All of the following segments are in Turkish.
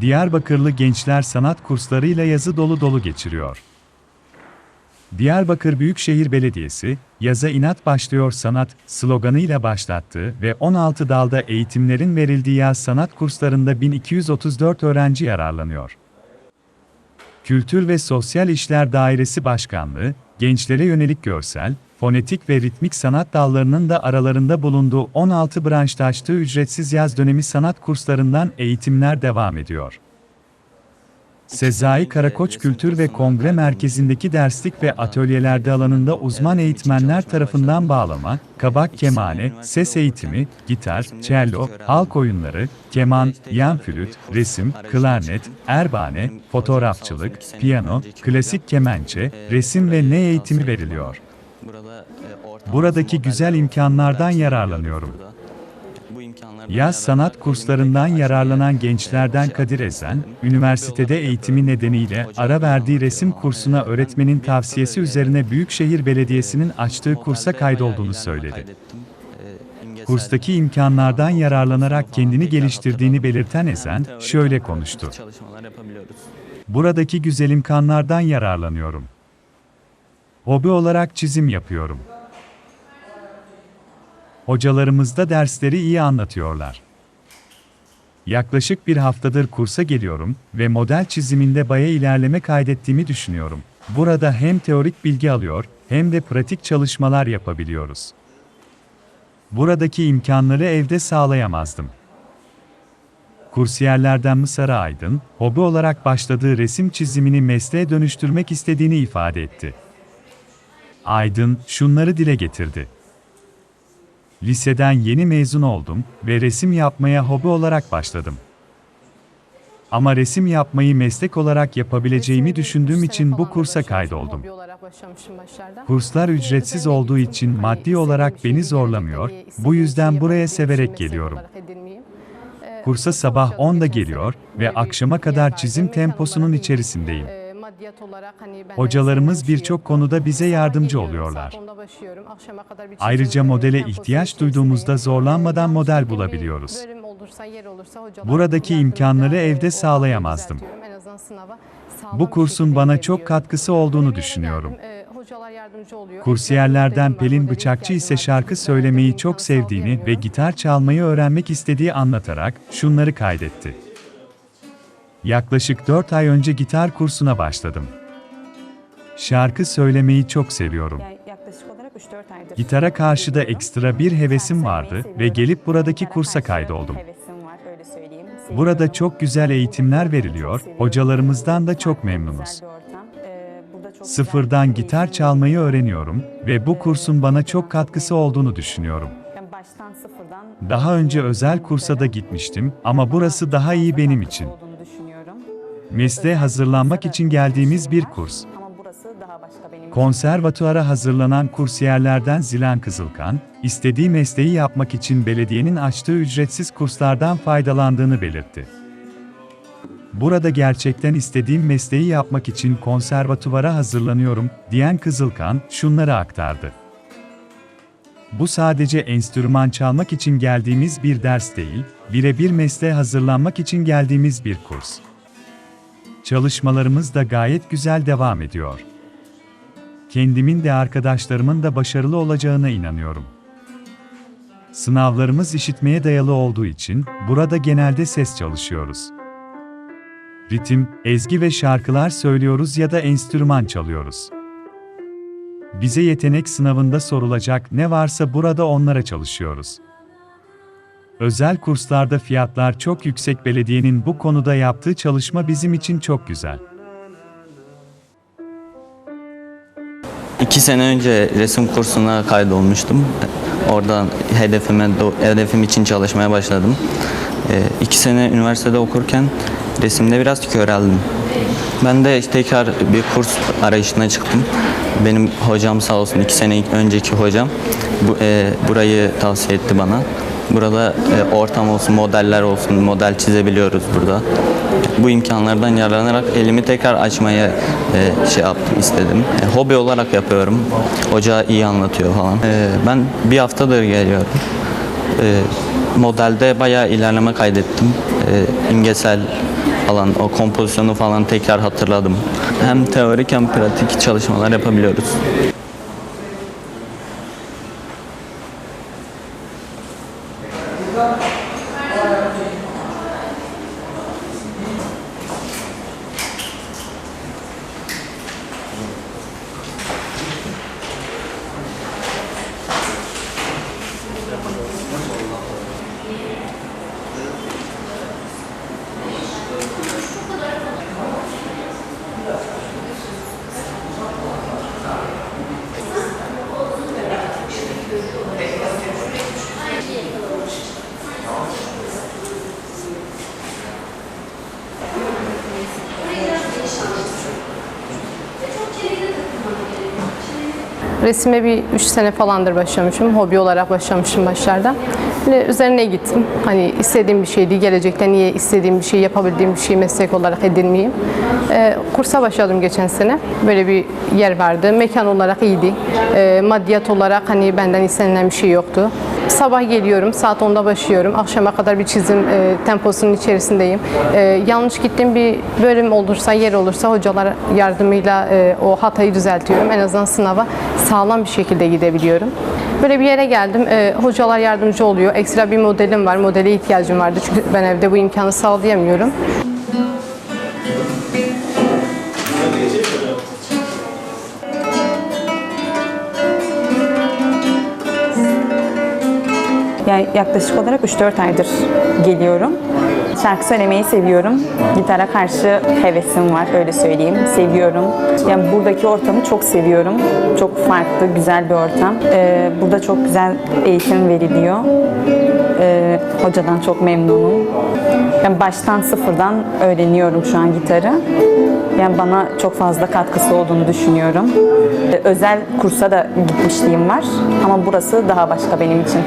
Diyarbakırlı gençler sanat kurslarıyla yazı dolu dolu geçiriyor. Diyarbakır Büyükşehir Belediyesi, yaza inat başlıyor sanat sloganıyla başlattığı ve 16 dalda eğitimlerin verildiği yaz sanat kurslarında 1234 öğrenci yararlanıyor. Kültür ve Sosyal İşler Dairesi Başkanlığı, gençlere yönelik görsel, fonetik ve ritmik sanat dallarının da aralarında bulunduğu 16 branşta açtığı ücretsiz yaz dönemi sanat kurslarından eğitimler devam ediyor. Sezai Karakoç Kültür ve Kongre Merkezi'ndeki derslik ve atölyelerde alanında uzman eğitmenler tarafından bağlama, kabak kemane, ses eğitimi, gitar, cello, halk oyunları, keman, yan flüt, resim, klarnet, erbane, fotoğrafçılık, piyano, klasik kemençe, resim ve ne eğitimi veriliyor. Buradaki güzel imkanlardan yararlanıyorum. Yaz sanat kurslarından yararlanan gençlerden Kadir Ezen, üniversitede eğitimi nedeniyle ara verdiği resim kursuna öğretmenin tavsiyesi üzerine Büyükşehir Belediyesi'nin açtığı kursa kaydolduğunu söyledi. Kurstaki imkanlardan yararlanarak kendini geliştirdiğini belirten Ezen, şöyle konuştu. Buradaki güzel imkanlardan yararlanıyorum. Hobi olarak çizim yapıyorum. Hocalarımız da dersleri iyi anlatıyorlar. Yaklaşık bir haftadır kursa geliyorum ve model çiziminde baya ilerleme kaydettiğimi düşünüyorum. Burada hem teorik bilgi alıyor hem de pratik çalışmalar yapabiliyoruz. Buradaki imkanları evde sağlayamazdım. Kursiyerlerden Mısara Aydın, hobi olarak başladığı resim çizimini mesleğe dönüştürmek istediğini ifade etti. Aydın, şunları dile getirdi. Liseden yeni mezun oldum ve resim yapmaya hobi olarak başladım. Ama resim yapmayı meslek olarak yapabileceğimi düşündüğüm için bu kursa kaydoldum. Kurslar ücretsiz olduğu için maddi olarak beni zorlamıyor, bu yüzden buraya severek geliyorum. Kursa sabah 10'da geliyor ve akşama kadar çizim temposunun içerisindeyim. Hocalarımız birçok konuda bize yardımcı oluyorlar. Ayrıca modele ihtiyaç duyduğumuzda zorlanmadan model bulabiliyoruz. Buradaki imkanları evde sağlayamazdım. Bu kursun bana çok katkısı olduğunu düşünüyorum. Kursiyerlerden Pelin Bıçakçı ise şarkı söylemeyi çok sevdiğini ve gitar çalmayı öğrenmek istediği anlatarak şunları kaydetti. Yaklaşık 4 ay önce gitar kursuna başladım. Şarkı söylemeyi çok seviyorum. Yaklaşık olarak 3-4 aydır. Gitara karşı da ekstra bir hevesim vardı ve gelip buradaki kursa kaydoldum. Burada çok güzel eğitimler veriliyor, hocalarımızdan da çok memnunuz. Ee, Sıfırdan gitar çalmayı öğreniyorum ve bu kursun bana çok katkısı olduğunu düşünüyorum. Daha önce özel kursa da gitmiştim ama burası daha iyi benim için. Mesleğe hazırlanmak için geldiğimiz bir kurs. Konservatuara hazırlanan kursiyerlerden Zilan Kızılkan, istediği mesleği yapmak için belediyenin açtığı ücretsiz kurslardan faydalandığını belirtti. Burada gerçekten istediğim mesleği yapmak için konservatuvara hazırlanıyorum, diyen Kızılkan, şunları aktardı. Bu sadece enstrüman çalmak için geldiğimiz bir ders değil, birebir mesleğe hazırlanmak için geldiğimiz bir kurs. Çalışmalarımız da gayet güzel devam ediyor. Kendimin de arkadaşlarımın da başarılı olacağına inanıyorum. Sınavlarımız işitmeye dayalı olduğu için burada genelde ses çalışıyoruz. Ritim, ezgi ve şarkılar söylüyoruz ya da enstrüman çalıyoruz. Bize yetenek sınavında sorulacak ne varsa burada onlara çalışıyoruz. Özel kurslarda fiyatlar çok yüksek belediyenin bu konuda yaptığı çalışma bizim için çok güzel. İki sene önce resim kursuna kaydolmuştum. Oradan hedefime, hedefim için çalışmaya başladım. Ee, iki sene üniversitede okurken resimde biraz köreldim. Ben de tekrar bir kurs arayışına çıktım. Benim hocam sağ olsun iki sene önceki hocam bu, e, burayı tavsiye etti bana. Burada e, ortam olsun, modeller olsun, model çizebiliyoruz burada. Bu imkanlardan yararlanarak elimi tekrar açmaya e, şey yaptım, istedim. E, hobi olarak yapıyorum. Hoca iyi anlatıyor falan. E, ben bir haftadır geliyorum. E, modelde bayağı ilerleme kaydettim. E, imgesel alan o kompozisyonu falan tekrar hatırladım. Hem teorik hem pratik çalışmalar yapabiliyoruz. 刚。Resime bir 3 sene falandır başlamışım. Hobi olarak başlamışım başlarda. Böyle üzerine gittim. Hani istediğim bir şeydi. Gelecekte niye istediğim bir şey, yapabildiğim bir şeyi meslek olarak edinmeyeyim. Ee, kursa başladım geçen sene. Böyle bir yer vardı. Mekan olarak iyiydi. Ee, maddiyat olarak hani benden istenilen bir şey yoktu. Sabah geliyorum, saat 10'da başlıyorum. Akşama kadar bir çizim e, temposunun içerisindeyim. E, yanlış gittiğim bir bölüm olursa, yer olursa hocalar yardımıyla e, o hatayı düzeltiyorum. En azından sınava sağlam bir şekilde gidebiliyorum. Böyle bir yere geldim. E, hocalar yardımcı oluyor. Ekstra bir modelim var. Modele ihtiyacım vardı. Çünkü ben evde bu imkanı sağlayamıyorum. Yani yaklaşık olarak 3-4 aydır geliyorum. Şarkı söylemeyi seviyorum. Gitara karşı hevesim var öyle söyleyeyim. Seviyorum. Yani buradaki ortamı çok seviyorum. Çok farklı, güzel bir ortam. Ee, burada çok güzel eğitim veriliyor. Ee, hocadan çok memnunum. Yani baştan sıfırdan öğreniyorum şu an gitarı. Yani bana çok fazla katkısı olduğunu düşünüyorum. Ee, özel kursa da gitmişliğim var ama burası daha başka benim için.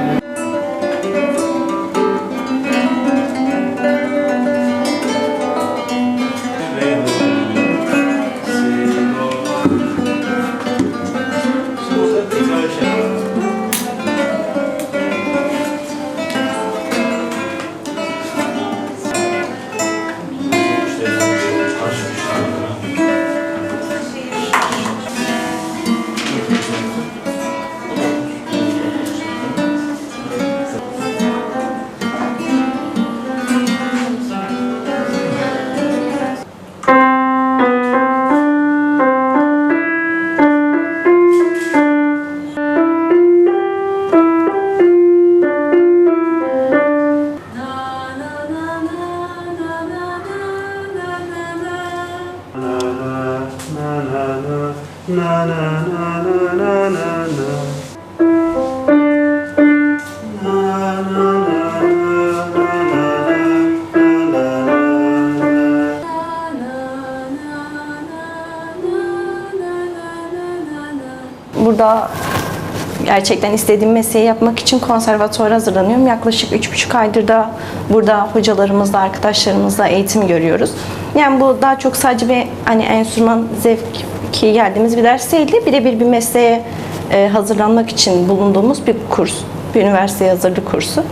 Gerçekten istediğim mesleği yapmak için konservatuvara hazırlanıyorum. Yaklaşık üç buçuk aydır da burada hocalarımızla, arkadaşlarımızla eğitim görüyoruz. Yani bu daha çok sadece bir hani enstrüman zevki geldiğimiz bir ders değildi. Birebir bir mesleğe e, hazırlanmak için bulunduğumuz bir kurs. Bir üniversiteye hazırlık kursu.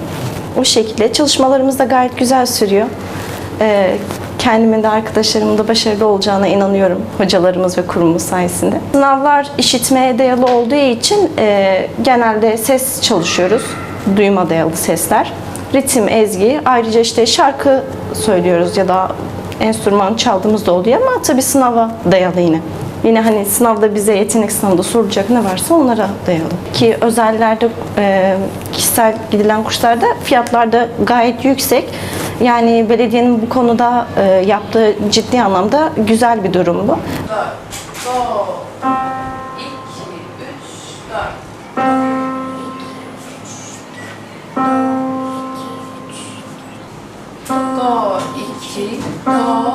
O şekilde çalışmalarımız da gayet güzel sürüyor. Kendimin de arkadaşlarımın da başarılı olacağına inanıyorum hocalarımız ve kurumumuz sayesinde. Sınavlar işitmeye dayalı olduğu için e, genelde ses çalışıyoruz. Duyuma dayalı sesler. Ritim, ezgi, ayrıca işte şarkı söylüyoruz ya da enstrüman çaldığımız da oluyor ama tabii sınava dayalı yine. Yine hani sınavda bize yetenek sınavında sorulacak ne varsa onlara dayalı. Ki özellerde e, kişisel gidilen kurslarda fiyatlar da gayet yüksek. Yani belediyenin bu konuda e, yaptığı ciddi anlamda güzel bir durum bu. Do, iki, do,